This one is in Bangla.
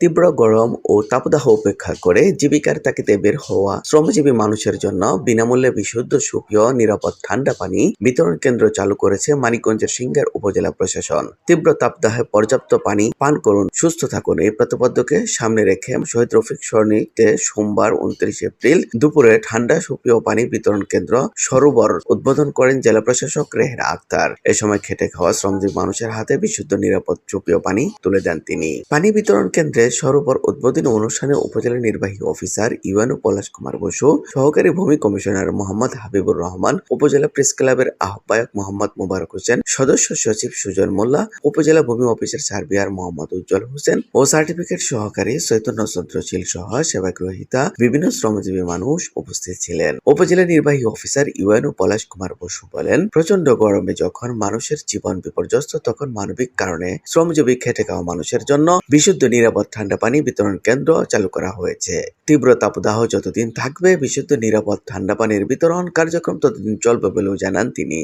তীব্র গরম ও তাপদাহ উপেক্ষা করে জীবিকার তাগিদে বের হওয়া শ্রমজীবী মানুষের জন্য বিনামূল্যে বিশুদ্ধ সুপেয় নিরাপদ ঠান্ডা পানি বিতরণ কেন্দ্র চালু করেছে মানিকগঞ্জের সিঙ্গার উপজেলা প্রশাসন। তীব্র তাপদাহে, পর্যাপ্ত পানি পান করুন, সুস্থ থাকুন এই প্রতিপাদ্যকে সামনে রেখে শহীদ রফিক সরণিতে সোমবার উনত্রিশ এপ্রিল দুপুরে ঠান্ডা সুপেয় পানি বিতরণ কেন্দ্র সরোবর উদ্বোধন করেন জেলা প্রশাসক রেহরা আক্তার। এ সময় খেটে খাওয়া শ্রমজীবী মানুষের হাতে বিশুদ্ধ, নিরাপদ সুপেয় পানি তুলে দেন তিনি। পানি বিতরণ কেন্দ্রে সরোবর উদ্বোধনী অনুষ্ঠানে উপজেলা নির্বাহী অফিসার ইউএনও পলাশ কুমার বসু, সহকারী ভূমি কমিশনার মোহাম্মদ হাবিবুর রহমান, উপজেলা প্রেস ক্লাবের আহ্বায়ক মোহাম্মদ মোবারক হোসেন, সদস্য সচিব সুজন মোল্লা, উপজেলা ভূমি অফিসার সার্বিয়ার মোহাম্মদ উজ্জ্বল হোসেন ও সার্টিফিকেট সহকারী চৈতন্য চন্দ্রশীল সহ সেবাগ্রহিতা বিভিন্ন শ্রমজীবী মানুষ উপস্থিত ছিলেন। উপজেলা নির্বাহী অফিসার ইউএনও পলাশ কুমার বসু বলেন প্রচণ্ড গরমে যখন মানুষের জীবন বিপর্যস্ত তখন মানবিক কারণে শ্রমজীবী খেটে খাওয়া মানুষের জন্য বিশুদ্ধ নিরাপদ ঠান্ডা পানি বিতরণ কেন্দ্র চালু করা হয়েছে। তীব্র তাপদাহ যতদিন থাকবে, বিশুদ্ধ নিরাপদ ঠান্ডা পানির বিতরণ কার্যক্রম ততদিন চলবে বলেও জানান তিনি।